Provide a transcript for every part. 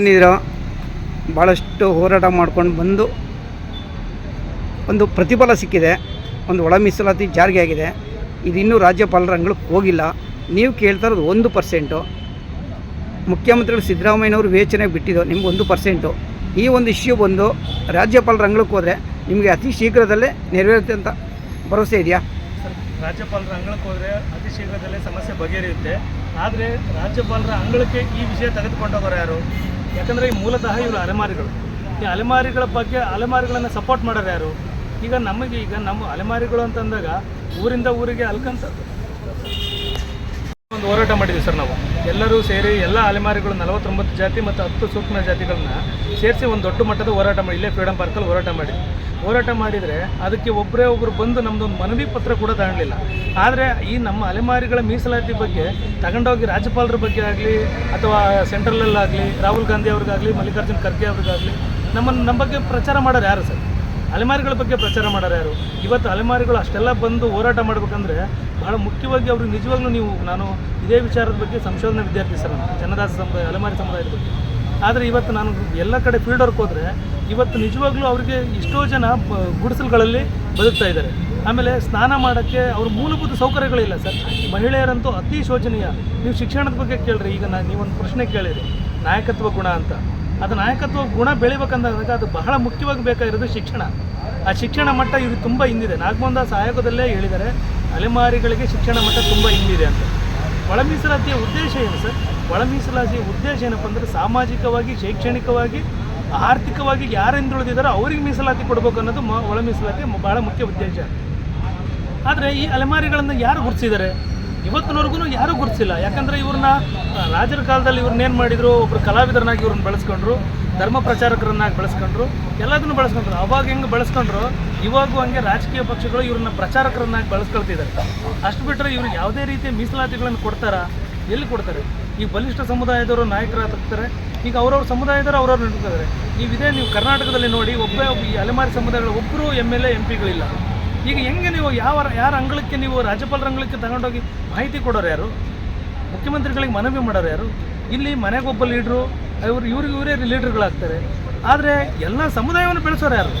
ಏನಿದ್ರು ಭಾಳಷ್ಟು ಹೋರಾಟ ಮಾಡ್ಕೊಂಡು ಬಂದು ಒಂದು ಪ್ರತಿಫಲ ಸಿಕ್ಕಿದೆ, ಒಂದು ಒಳ ಮೀಸಲಾತಿ ಜಾರಿಗೆ ಆಗಿದೆ. ಇದು ಇನ್ನೂ ರಾಜ್ಯಪಾಲರ ಅಂಗಳಕ್ಕೆ ಹೋಗಿಲ್ಲ. ನೀವು ಕೇಳ್ತಾ ಇರೋದು ಒಂದು ಪರ್ಸೆಂಟು. ಮುಖ್ಯಮಂತ್ರಿಗಳು ಸಿದ್ದರಾಮಯ್ಯನವರು ವಿವೇಚನೆಗೆ ಬಿಟ್ಟಿದ್ದು ನಿಮ್ಗೆ ಒಂದು ಪರ್ಸೆಂಟು. ಈ ಒಂದು ಇಶ್ಯೂ ಬಂದು ರಾಜ್ಯಪಾಲರ ಅಂಗಳಕ್ಕೆ ಹೋದರೆ ನಿಮಗೆ ಅತಿ ಶೀಘ್ರದಲ್ಲೇ ನೆರವೇರುತ್ತೆ ಅಂತ ಭರವಸೆ ಇದೆಯಾ? ರಾಜ್ಯಪಾಲರ ಅಂಗಳಕ್ಕೆ ಹೋದರೆ ಅತಿ ಶೀಘ್ರದಲ್ಲೇ ಸಮಸ್ಯೆ ಬಗೆಹರಿಯುತ್ತೆ. ಆದರೆ ರಾಜ್ಯಪಾಲರ ಅಂಗಳಕ್ಕೆ ಈ ವಿಷಯ ತೆಗೆದುಕೊಂಡವರು ಯಾರು? ಯಾಕಂದರೆ ಈ ಮೂಲತಃ ಇವರು ಅಲೆಮಾರಿಗಳು. ಈ ಅಲೆಮಾರಿಗಳ ಬಗ್ಗೆ ಅಲೆಮಾರಿಗಳನ್ನು ಸಪೋರ್ಟ್ ಮಾಡೋರು ಯಾರು? ಈಗ ನಮಗೆ ಈಗ ನಮ್ಮ ಅಲೆಮಾರಿಗಳು ಅಂತಂದಾಗ ಊರಿಂದ ಊರಿಗೆ ಅಲ್ಕಂತ ಒಂದು ಹೋರಾಟ ಮಾಡಿದ್ವಿ ಸರ್ ನಾವು. ಎಲ್ಲರೂ ಸೇರಿ ಎಲ್ಲ ಅಲೆಮಾರಿಗಳು ನಲವತ್ತೊಂಬತ್ತು ಜಾತಿ ಮತ್ತು ಹತ್ತು ಸೂಕ್ಷ್ಮ ಜಾತಿಗಳನ್ನ ಸೇರಿಸಿ ಒಂದು ದೊಡ್ಡ ಮಟ್ಟದ ಹೋರಾಟ ಮಾಡಿ, ಇಲ್ಲೇ ಫ್ರೀಡಮ್ ಪಾರ್ಕಲ್ಲಿ ಹೋರಾಟ ಮಾಡಿದ್ವಿ ಹೋರಾಟ ಮಾಡಿದರೆ ಅದಕ್ಕೆ ಒಬ್ಬರೇ ಒಬ್ಬರು ಬಂದು ನಮ್ಮದೊಂದು ಮನವಿ ಪತ್ರ ಕೂಡ ತಗೊಳ್ಳಿಲ್ಲ ಆದರೆ ಈ ನಮ್ಮ ಅಲೆಮಾರಿಗಳ ಮೀಸಲಾತಿ ಬಗ್ಗೆ ತಗೊಂಡೋಗಿ ರಾಜ್ಯಪಾಲರ ಬಗ್ಗೆ ಆಗಲಿ ಅಥವಾ ಸೆಂಟ್ರಲಲ್ಲಾಗಲಿ ರಾಹುಲ್ ಗಾಂಧಿ ಅವ್ರಿಗಾಗಲಿ, ಮಲ್ಲಿಕಾರ್ಜುನ್ ಖರ್ಗೆ ಅವ್ರಿಗಾಗಲಿ ನಮ್ಮನ್ನು ನಮ್ಮ ಬಗ್ಗೆ ಪ್ರಚಾರ ಮಾಡೋರು ಯಾರು ಸರ್? ಅಲೆಮಾರಿಗಳ ಬಗ್ಗೆ ಪ್ರಚಾರ ಮಾಡೋರು ಯಾರು? ಇವತ್ತು ಅಲೆಮಾರಿಗಳು ಅಷ್ಟೆಲ್ಲ ಬಂದು ಹೋರಾಟ ಮಾಡಬೇಕಂದ್ರೆ ಬಹಳ ಮುಖ್ಯವಾಗಿ ಅವ್ರಿಗೆ ನಿಜವಾಗ್ಲೂ ನೀವು ನಾನು ಇದೇ ವಿಚಾರದ ಬಗ್ಗೆ ಸಂಶೋಧನಾ ವಿದ್ಯಾರ್ಥಿ ಸರ್ ಜನದಾಸ ಸಮುದಾಯ ಅಲೆಮಾರಿ ಸಮುದಾಯದ ಬಗ್ಗೆ. ಆದರೆ ಇವತ್ತು ನಾನು ಎಲ್ಲ ಕಡೆ ಫೀಲ್ಡ್ ವರ್ಕ್ ಹೋದರೆ ಇವತ್ತು ನಿಜವಾಗ್ಲೂ ಅವರಿಗೆ ಎಷ್ಟೋ ಜನ ಗುಡಿಸಲುಗಳಲ್ಲಿ ಬದುಕ್ತಾ ಇದ್ದಾರೆ. ಆಮೇಲೆ ಸ್ನಾನ ಮಾಡೋಕ್ಕೆ ಅವ್ರ ಮೂಲಭೂತ ಸೌಕರ್ಯಗಳಿಲ್ಲ ಸರ್. ಮಹಿಳೆಯರಂತೂ ಅತಿ ಶೋಚನೀಯ. ನೀವು ಶಿಕ್ಷಣದ ಬಗ್ಗೆ ಕೇಳಿರಿ, ಈಗ ನಾನು ನೀವೊಂದು ಪ್ರಶ್ನೆ ಕೇಳಿರಿ. ನಾಯಕತ್ವ ಗುಣ ಅಂತ. ಅದು ನಾಯಕತ್ವ ಗುಣ ಬೆಳಿಬೇಕಂದಾಗ ಅದು ಬಹಳ ಮುಖ್ಯವಾಗಿ ಬೇಕಾಗಿರೋದು ಶಿಕ್ಷಣ. ಆ ಶಿಕ್ಷಣ ಮಟ್ಟ ಇವ್ರಿಗೆ ತುಂಬ ಹಿಂದಿದೆ. ನಾಗಮೋಹನ್ ಆಯೋಗದಲ್ಲೇ ಹೇಳಿದ್ದಾರೆ, ಅಲೆಮಾರಿಗಳಿಗೆ ಶಿಕ್ಷಣ ಮಟ್ಟ ತುಂಬ ಹಿಂದಿದೆ ಅಂತ. ಒಳ ಮೀಸಲಾತಿಯ ಉದ್ದೇಶ ಏನು ಸರ್? ಒಳ ಮೀಸಲಾತಿಯ ಉದ್ದೇಶ ಏನಪ್ಪ ಅಂದರೆ ಸಾಮಾಜಿಕವಾಗಿ, ಶೈಕ್ಷಣಿಕವಾಗಿ, ಆರ್ಥಿಕವಾಗಿ ಯಾರು ಹಿಂದುಳಿದಿದ್ದಾರೋ ಅವ್ರಿಗೆ ಮೀಸಲಾತಿ ಕೊಡಬೇಕು ಅನ್ನೋದು ಮ ಒಳ ಮೀಸಲಾತಿ ಭಾಳ ಮುಖ್ಯ ಉದ್ದೇಶ. ಆದರೆ ಈ ಅಲೆಮಾರಿಗಳನ್ನು ಯಾರು ಗುರುತಿಸಿದ್ದಾರೆ ಇವತ್ತಿನವರೆಗೂ ಯಾರೂ ಗುರುತಿಸಿಲ್ಲ ಯಾಕಂದರೆ ಇವ್ರನ್ನ ರಾಜರ ಕಾಲದಲ್ಲಿ ಇವ್ರನ್ನೇನು ಮಾಡಿದ್ರು? ಒಬ್ಬರು ಕಲಾವಿದರನ್ನಾಗಿ ಇವ್ರನ್ನ ಬಳಸ್ಕೊಂಡ್ರು, ಧರ್ಮ ಪ್ರಚಾರಕರನ್ನಾಗಿ ಬಳಸ್ಕೊಂಡ್ರು, ಎಲ್ಲದನ್ನು ಬಳಸ್ಕೊಂಡ್ರು. ಅವಾಗ ಹೆಂಗೆ ಬಳಸ್ಕೊಂಡ್ರು, ಇವಾಗೂ ಹಂಗೆ ರಾಜಕೀಯ ಪಕ್ಷಗಳು ಇವ್ರನ್ನ ಪ್ರಚಾರಕರನ್ನಾಗಿ ಬಳಸ್ಕೊಳ್ತಿದ್ದಾರೆ. ಅಷ್ಟು ಬಿಟ್ಟರೆ ಇವ್ರಿಗೆ ಯಾವುದೇ ರೀತಿಯ ಮೀಸಲಾತಿಗಳನ್ನು ಕೊಡ್ತಾರಾ? ಎಲ್ಲಿ ಕೊಡ್ತಾರೆ? ಈ ಬಲಿಷ್ಠ ಸಮುದಾಯದವರು ನಾಯಕರಾಗ್ತಾರೆ ಈಗ ಅವ್ರವ್ರ ಸಮುದಾಯದವರು ಅವರವ್ರು ನಿಂತ್ಕೊತಾರೆ ಈ ಇದೇ ನೀವು ಕರ್ನಾಟಕದಲ್ಲಿ ನೋಡಿ ಒಬ್ಬೇ ಒಬ್ಬ ಈ ಅಲೆಮಾರಿ ಸಮುದಾಯಗಳ ಒಬ್ಬರು ಎಂ ಎಲ್ ಎ, ಎಂ ಪಿಗಳಿಲ್ಲ. ಈಗ ಹೆಂಗೆ ನೀವು ಯಾವ ಯಾರ ಅಂಗಳಕ್ಕೆ ನೀವು ರಾಜ್ಯಪಾಲರ ಅಂಗಳಕ್ಕೆ ತಗೊಂಡೋಗಿ ಮಾಹಿತಿ ಕೊಡೋರು ಯಾರು? ಮುಖ್ಯಮಂತ್ರಿಗಳಿಗೆ ಮನವಿ ಮಾಡೋರು ಯಾರು? ಇಲ್ಲಿ ಮನೆಗೊಬ್ಬ ಲೀಡ್ರು, ಇವ್ರು, ಇವ್ರಿಗೆ ಇವರೇ ಲೀಡರ್ಗಳಾಗ್ತಾರೆ. ಆದರೆ ಎಲ್ಲ ಸಮುದಾಯವನ್ನು ಬೆಳೆಸೋರು ಯಾರು?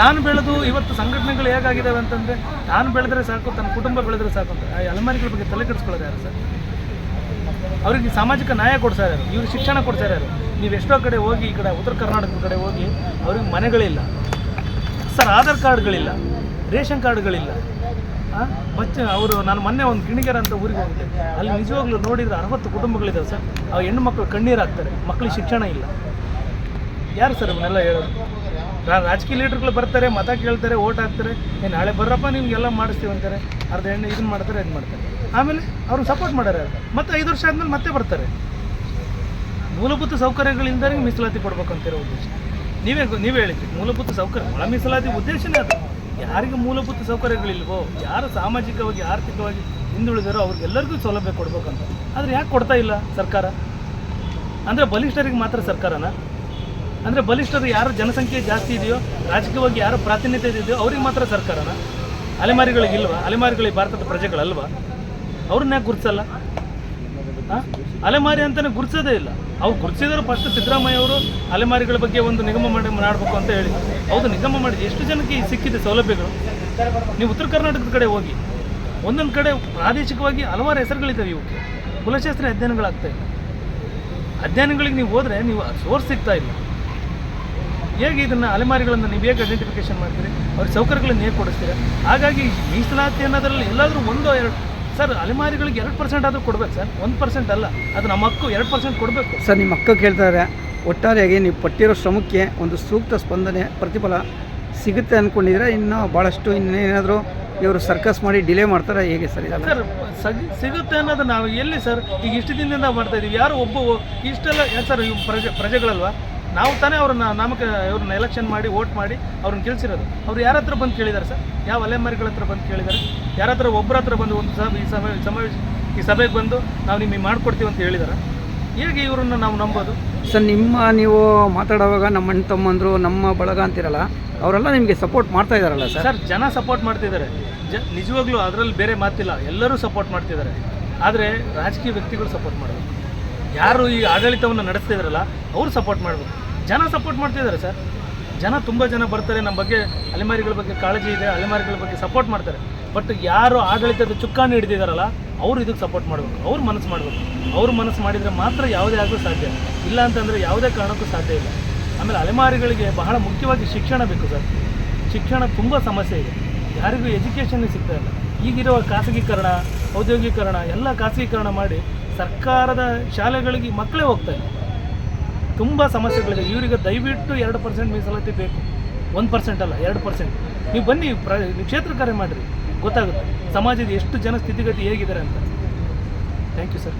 ತಾನು ಬೆಳೆದು ಇವತ್ತು ಸಂಘಟನೆಗಳು ಹೇಗಾಗಿದ್ದಾವೆ ಅಂತಂದರೆ, ತಾನು ಬೆಳೆದ್ರೆ ಸಾಕು, ತನ್ನ ಕುಟುಂಬ ಬೆಳೆದ್ರೆ ಸಾಕು ಅಂತ. ಆ ಅಲೆಮಾರಿಗಳ ಬಗ್ಗೆ ತಲೆ ಕೆಡಿಸ್ಕೊಳ್ಳೋರು ಯಾರು ಸರ್? ಅವ್ರಿಗೆ ಸಾಮಾಜಿಕ ನ್ಯಾಯ ಇದ್ದಾರೆ ಇವ್ರಿಗೆ ಶಿಕ್ಷಣ ಕೊಡ್ತಾ ಯಾರು ನೀವು ಎಷ್ಟೋ ಕಡೆ ಹೋಗಿ, ಈ ಕಡೆ ಉತ್ತರ ಕರ್ನಾಟಕದ ಕಡೆ ಹೋಗಿ, ಅವ್ರಿಗೆ ಮನೆಗಳಿಲ್ಲ. ಸರ್, ಆಧಾರ್ ಕಾರ್ಡ್ಗಳಿಲ್ಲ, ರೇಷನ್ ಕಾರ್ಡ್ಗಳಿಲ್ಲ. ಮತ್ತೆ ಬಚ್ಚ ಅವರು, ನಾನು ಮೊನ್ನೆ ಒಂದು ಗಿಣಿಗೆರೆ ಅಂತ ಊರಿಗೆ ಹೋಗಿದ್ದೆ. ಅಲ್ಲಿ ನಿಜವಾಗ್ಲೂ ನೋಡಿದ್ರೆ ಅರವತ್ತು ಕುಟುಂಬಗಳಿದ್ದಾವೆ ಸರ್. ಆ ಹೆಣ್ಣು ಮಕ್ಕಳು ಕಣ್ಣೀರು ಹಾಕ್ತಾರೆ. ಮಕ್ಕಳಿಗೆ ಶಿಕ್ಷಣ ಇಲ್ಲ. ಯಾರು ಸರ್ ಇವನ್ನೆಲ್ಲ ಹೇಳೋದು? ರಾಜಕೀಯ ಲೀಡರ್ಗಳು ಬರ್ತಾರೆ, ಮತ ಕೇಳ್ತಾರೆ, ಓಟ್ ಹಾಕ್ತಾರೆ. ಏ, ನಾಳೆ ಬರ್ರಪ್ಪ, ನಿಮ್ಗೆಲ್ಲ ಮಾಡಿಸ್ತೀವಿ ಅಂತಾರೆ. ಅರ್ಧ ಹೆಣ್ಣು ಇದನ್ನು ಮಾಡ್ತಾರೆ ಇದು ಮಾಡ್ತಾರೆ. ಆಮೇಲೆ ಅವ್ರಿಗೆ ಸಪೋರ್ಟ್ ಮಾಡ್ಯಾರ. ಮತ್ತೆ ಐದು ವರ್ಷ ಆದ್ಮೇಲೆ ಮತ್ತೆ ಬರ್ತಾರೆ. ಮೂಲಭೂತ ಸೌಕರ್ಯಗಳಿಂದ ಮೀಸಲಾತಿ ಕೊಡ್ಬೇಕು ಅಂತಿರೋ ಉದ್ದೇಶ. ನೀವೇ ನೀವೇ ಹೇಳಿದ್ರಿ, ಮೂಲಭೂತ ಸೌಕರ್ಯ. ಒಳ ಮೀಸಲಾತಿ ಉದ್ದೇಶನೇ ಅದು. ಯಾರಿಗೆ ಮೂಲಭೂತ ಸೌಕರ್ಯಗಳಿಲ್ವೋ, ಯಾರು ಸಾಮಾಜಿಕವಾಗಿ, ಆರ್ಥಿಕವಾಗಿ ಹಿಂದುಳಿದಾರೋ ಅವ್ರಿಗೆಲ್ಲರಿಗೂ ಸೌಲಭ್ಯ ಕೊಡ್ಬೇಕಂತ. ಆದರೆ ಯಾಕೆ ಕೊಡ್ತಾ ಇಲ್ಲ ಸರ್ಕಾರ? ಅಂದರೆ ಬಲಿಷ್ಠರಿಗೆ ಮಾತ್ರ ಸರ್ಕಾರನ? ಅಂದರೆ ಬಲಿಷ್ಠರು ಯಾರು ಜನಸಂಖ್ಯೆ ಜಾಸ್ತಿ ಇದೆಯೋ, ರಾಜಕೀಯವಾಗಿ ಯಾರು ಪ್ರಾತಿನಿಧ್ಯ ಇದೆಯೋ, ಅವ್ರಿಗೆ ಮಾತ್ರ ಸರ್ಕಾರನ? ಅಲೆಮಾರಿಗಳಿಗೆ ಇಲ್ವಾ? ಅಲೆಮಾರಿಗಳಿಗೆ ಭಾರತದ ಪ್ರಜೆಗಳಲ್ವಾ? ಅವ್ರನ್ನ ಯಾಕೆ ಗುರುತಿಸಲ್ಲ ಅಲೆಮಾರಿ ಅಂತಲೇ ಗುರ್ಸೋದೇ ಇಲ್ಲ. ಅವ್ರು ಗುರುತಿಸಿದ್ರು ಫಸ್ಟ್ ಸಿದ್ದರಾಮಯ್ಯ ಅವರು ಅಲೆಮಾರಿಗಳ ಬಗ್ಗೆ ಒಂದು ನಿಗಮ ಮಾಡಿ ಮಾಡಬೇಕು ಅಂತ ಹೇಳಿ. ಹೌದು, ನಿಗಮ ಮಾಡಿ. ಎಷ್ಟು ಜನಕ್ಕೆ ಸಿಕ್ಕಿದೆ ಸೌಲಭ್ಯಗಳು? ನೀವು ಉತ್ತರ ಕರ್ನಾಟಕದ ಕಡೆ ಹೋಗಿ, ಒಂದೊಂದು ಕಡೆ ಪ್ರಾದೇಶಿಕವಾಗಿ ಹಲವಾರು ಹೆಸರುಗಳಿದ್ದಾವೆ ಇವಕ್ಕೆ. ಕುಲಶಾಸ್ತ್ರ ಅಧ್ಯಯನಗಳಾಗ್ತಾ ಇಲ್ಲ. ಅಧ್ಯಯನಗಳಿಗೆ ನೀವು ಹೋದರೆ ನೀವು ಸೋರ್ಸ್ ಸಿಗ್ತಾ ಇಲ್ಲ. ಹೇಗೆ ಇದನ್ನು ಅಲೆಮಾರಿಗಳನ್ನು ನೀವು ಹೇಗೆ ಐಡೆಂಟಿಫಿಕೇಶನ್ ಮಾಡ್ತೀರಿ? ಅವ್ರ ಸೌಕರ್ಯಗಳನ್ನು ಹೇಗೆ ಕೊಡಿಸ್ತೀರಾ? ಹಾಗಾಗಿ ಮೀಸಲಾತಿ ಅನ್ನೋದರಲ್ಲಿ ಎಲ್ಲಾದರೂ ಒಂದು ಎರಡು ಸರ್ ಅಲೆಮಾರಿಗಳಿಗೆ ಎರಡು ಪರ್ಸೆಂಟ್ ಆದರೂ ಕೊಡ್ಬೇಕು ಸರ್. ಒಂದು ಪರ್ಸೆಂಟ್ ಅಲ್ಲ. ಅದು ನಮ್ಮ ಹಕ್ಕು ಎರಡು ಪರ್ಸೆಂಟ್ ಕೊಡಬೇಕು. ಸರ್ ನಿಮ್ಮ ಅಕ್ಕ ಕೇಳ್ತಾರೆ. ಒಟ್ಟಾರೆಯಾಗಿ ನೀವು ಪಟ್ಟಿರೋ ಶ್ರಮಕ್ಕೆ ಒಂದು ಸೂಕ್ತ ಸ್ಪಂದನೆ ಪ್ರತಿಫಲ ಸಿಗುತ್ತೆ ಅಂದ್ಕೊಂಡಿದ್ರೆ ಇನ್ನೂ ಭಾಳಷ್ಟು ಇನ್ನೇನಾದರೂ ಇವರು ಸರ್ಕಸ್ ಮಾಡಿ ಡಿಲೇ ಮಾಡ್ತಾರೆ? ಹೇಗೆ ಸರ್ ಸರ್ ಸಗ್- ಸಿಗುತ್ತೆ ಅನ್ನೋದು ನಾವು ಎಲ್ಲಿ ಸರ್? ಈಗ ಇಷ್ಟು ದಿನದಿಂದ ಮಾಡ್ತಾ ಇದೀವಿ. ಯಾರು ಒಬ್ಬ ಇಷ್ಟೆಲ್ಲ ಸರ್ ಪ್ರಜೆ ಪ್ರಜೆಗಳಲ್ವಾ? ನಾವು ತಾನೇ ಅವ್ರನ್ನ ನಾಮಕ ಇವ್ರನ್ನ ಎಲೆಕ್ಷನ್ ಮಾಡಿ ವೋಟ್ ಮಾಡಿ ಅವ್ರನ್ನ ಗೆಲ್ಸಿರೋದು. ಅವ್ರು ಯಾರ ಹತ್ರ ಬಂದು ಕೇಳಿದ್ದಾರೆ ಸರ್? ಯಾವ ಅಲೆಮಾರಿಗಳ ಹತ್ರ ಬಂದು ಕೇಳಿದ್ದಾರೆ ಯಾರ ಹತ್ರ ಒಬ್ಬರ ಹತ್ರ ಬಂದು ಒಂದು ಸಭೆ ಈ ಸಭೆ ಸಮಾವೇಶ ಈ ಸಭೆಗೆ ಬಂದು ನಾವು ನಿಮಗೆ ಮಾಡ್ಕೊಡ್ತೀವಿ ಅಂತ ಹೇಳಿದ್ದಾರೆ ಹೇಗೆ ಇವ್ರನ್ನ ನಾವು ನಂಬೋದು? ಸರ್ ನಿಮ್ಮ ನೀವು ಮಾತಾಡುವಾಗ ನಮ್ಮ ಅಣ್ಣ ತಮ್ಮಂದರು ನಮ್ಮ ಬಳಗ ಅಂತಿರಲ್ಲ ಅವರೆಲ್ಲ ನಿಮಗೆ ಸಪೋರ್ಟ್ ಮಾಡ್ತಾ ಇದ್ದಾರಲ್ಲ ಸರ್? ಸರ್ ಜನ ಸಪೋರ್ಟ್ ಮಾಡ್ತಿದ್ದಾರೆ. ಜ ನಿಜವಾಗ್ಲೂ ಅದರಲ್ಲಿ ಬೇರೆ ಮಾತಿಲ್ಲ. ಎಲ್ಲರೂ ಸಪೋರ್ಟ್ ಮಾಡ್ತಿದ್ದಾರೆ. ಆದರೆ ರಾಜಕೀಯ ವ್ಯಕ್ತಿಗಳು ಸಪೋರ್ಟ್ ಮಾಡಬೇಕು ಯಾರು ಈ ಆಡಳಿತವನ್ನು ನಡೆಸ್ತಿದಾರಲ್ಲ ಅವರು ಸಪೋರ್ಟ್ ಮಾಡಬೇಕು. ಜನ ಸಪೋರ್ಟ್ ಮಾಡ್ತಿದ್ದಾರೆ ಸರ್. ಜನ ತುಂಬ ಜನ ಬರ್ತಾರೆ, ನಮ್ಮ ಬಗ್ಗೆ ಅಲೆಮಾರಿಗಳ ಬಗ್ಗೆ ಕಾಳಜಿ ಇದೆ, ಅಲೆಮಾರಿಗಳ ಬಗ್ಗೆ ಸಪೋರ್ಟ್ ಮಾಡ್ತಾರೆ. ಬಟ್ ಯಾರು ಆಡಳಿತದ ಚುಕ್ಕಾಣಿ ಹಿಡಿದಿದಾರಲ್ಲ, ಅವರು ಇದಕ್ಕೆ ಸಪೋರ್ಟ್ ಮಾಡಬೇಕು, ಅವ್ರು ಮನಸ್ಸು ಮಾಡಬೇಕು. ಅವ್ರು ಮನಸ್ಸು ಮಾಡಿದರೆ ಮಾತ್ರ ಯಾವುದೇ ಆಗಲು ಸಾಧ್ಯ ಇಲ್ಲ. ಅಂತಂದರೆ ಯಾವುದೇ ಕಾರಣಕ್ಕೂ ಸಾಧ್ಯ ಇಲ್ಲ. ಆಮೇಲೆ ಅಲೆಮಾರಿಗಳಿಗೆ ಬಹಳ ಮುಖ್ಯವಾಗಿ ಶಿಕ್ಷಣ ಬೇಕು ಸರ್. ಶಿಕ್ಷಣ ತುಂಬ ಸಮಸ್ಯೆ ಇದೆ. ಯಾರಿಗೂ ಎಜುಕೇಷನ್ ಸಿಗ್ತಾ ಇಲ್ಲ. ಈಗಿರುವ ಖಾಸಗೀಕರಣ, ಔದ್ಯೋಗೀಕರಣ, ಎಲ್ಲ ಖಾಸಗೀಕರಣ ಮಾಡಿ ಸರ್ಕಾರದ ಶಾಲೆಗಳಿಗೆ ಮಕ್ಕಳೇ ಹೋಗ್ತಾ ಇಲ್ಲ. ತುಂಬ ಸಮಸ್ಯೆಗಳಿದೆ. ಇವರಿಗೆ ದಯವಿಟ್ಟು ಎರಡು ಪರ್ಸೆಂಟ್ ಮೀಸಲಾತಿ ಬೇಕು. ಒಂದು ಪರ್ಸೆಂಟ್ ಅಲ್ಲ, ಎರಡು ಪರ್ಸೆಂಟ್ ನೀವು ಬನ್ನಿ, ಪ್ರ ನೀವು ಕ್ಷೇತ್ರ ಕಾರ್ಯ ಮಾಡಿರಿ. ಗೊತ್ತಾಗುತ್ತೆ. ಸಮಾಜದ ಎಷ್ಟು ಜನ ಸ್ಥಿತಿಗತಿ ಹೇಗಿದ್ದಾರೆ ಅಂತ. Thank you sir